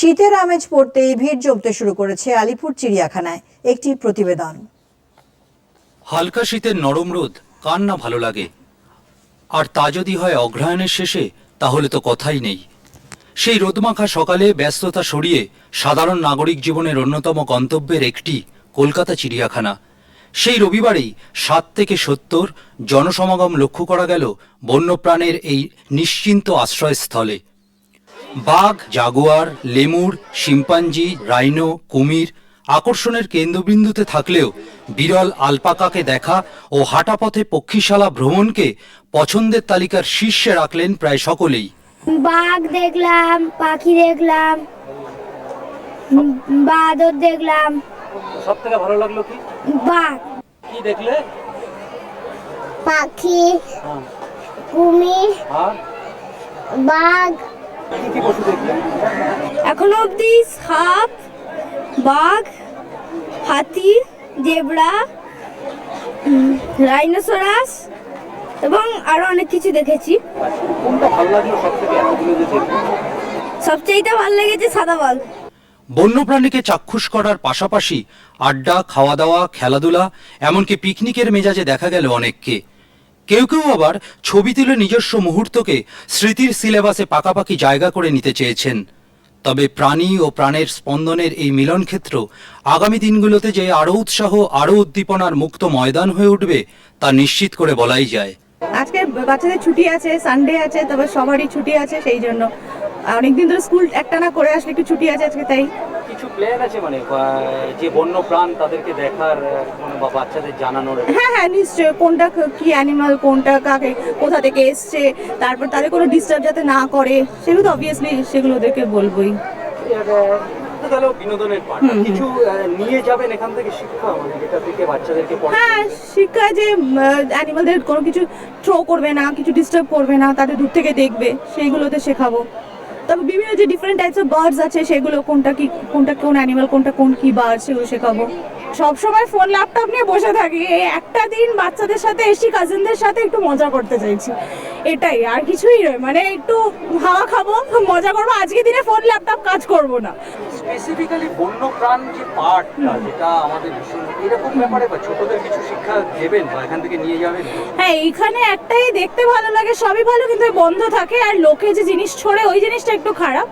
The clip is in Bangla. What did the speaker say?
শীতের আমেজ পড়তেই ভিড় জমতে শুরু করেছে আলিপুর চিড়িয়াখানায় একটি প্রতিবেদন। হালকা শীতের নরম রোদ কার না ভালো লাগে? আর তা যদি হয় অগ্রহায়ণের শেষে, তাহলে তো কথাই নেই। সেই রোদমাখা সকালে ব্যস্ততা সরিয়ে সাধারণ নাগরিক জীবনের অন্যতম গন্তব্যের একটি কলকাতা চিড়িয়াখানা। সেই রবিবারেই সাত থেকে সত্তর জনসমাগম লক্ষ্য করা গেল বন্যপ্রাণের এই নিশ্চিন্ত আশ্রয়স্থলে। বাঘ জাগুয়ার লেমুর শিম্পাঞ্জি রাইনো কুমির আকর্ষণের কেন্দ্রবিন্দুতে থাকলেও বিরল আলপাকাকে দেখা ও হাঁটাপথে পক্ষীশালা ভ্রমণকে পছন্দের তালিকার শীর্ষে রাখলেন প্রায় সকলেই। বাঘ দেখলাম পাখি দেখলাম বাদর দেখলাম। সব থেকে ভালো লাগল কি? বাঘ। কি দেখলে? পাখি কুমির বাঘ। এখনও অবধি সাপ বাঘ হাতি জেব্রা রাইনোসরাস এবং আরও অনেক কিছু দেখেছি। সবচেয়ে ভালো লেগেছে সাদা বাঘ। বন্যপ্রাণীকে চাক্ষুষ করার পাশাপাশি আড্ডা খাওয়া দাওয়া খেলাধুলা এমনকি পিকনিকের মেজাজে দেখা গেল অনেককে। কেউ কেউ আবার ছবি তুলে নিজস্ব মুহূর্তকে স্মৃতির সিলেবাসে পাকাপাকি জায়গা করে নিতে চেয়েছেন। তবে প্রাণী ও প্রাণের স্পন্দনের এই মিলন ক্ষেত্র আগামী দিনগুলোতে যে আরও উৎসাহ, আরও উদ্দীপনার মুক্ত ময়দান হয়ে উঠবে, তা নিশ্চিত করে বলাই যায়। আজকে বাচ্চাদের ছুটি আছে সানডে আছে, তবে সবারই ছুটি আছে, সেই জন্য অনেকদিন ধরে স্কুল একটানা করে আসলে একটু ছুটি আছে আজকে তাই। কিছু প্ল্যান আছে মানে যে বন্য প্রাণ তাদেরকে দেখার মানে বা বাচ্চাদের জানানোর হ্যাঁ হ্যাঁ নিশ্চয়ই। কোনটা কি অ্যানিমাল কোনটা কাকে কোথা থেকে এসছে তারপর তাদের কোনো ডিস্টার্ব যাতে না করে সেগুলো তো অবভিয়াসলি সেগুলো ওদেরকে বলবোই। মানে হ্যাঁ শিক্ষা যে অ্যানিমালদের কোনো কিছু থ্রো করবে না কিছু ডিস্টার্ব করবে না তাদের দূর থেকে দেখবে সেইগুলোতে শেখাবো। তবে বিভিন্ন যে ডিফারেন্ট টাইপস অফ বার্ডস আছে, সেগুলো কোনটা কি, কোনটা কোন অ্যানিমাল কোনটা কোন কি বার্ড সেগুলো শেখাবো। সব সময় ফোন ল্যাপটপ নিয়ে বসে থাকি। এই একটা দিন বাচ্চাদের সাথে এসি কাজিনদের সাথে একটু মজা করতে চাইছি। এটাই আর কিছুই নয়। মানে একটু হাওয়া খাব মজা করব। আজকে দিনে ফোন ল্যাপটপ কাজ করব না। স্পেসিফিক্যালি বন্য প্রাণ যে পার্টটা যেটা আমাদের ভীষণ এরকম ব্যাপারে বা ছোটদের কিছু শিক্ষা দেবেন বা এখান থেকে নিয়ে যাবেন? হ্যাঁ এইখানে একটাই দেখতে ভালো লাগে সবই ভালো কিন্তু বন্ধ থাকে। আর লোকে যে জিনিস ছড়ে ওই জিনিসটা একটু খারাপ।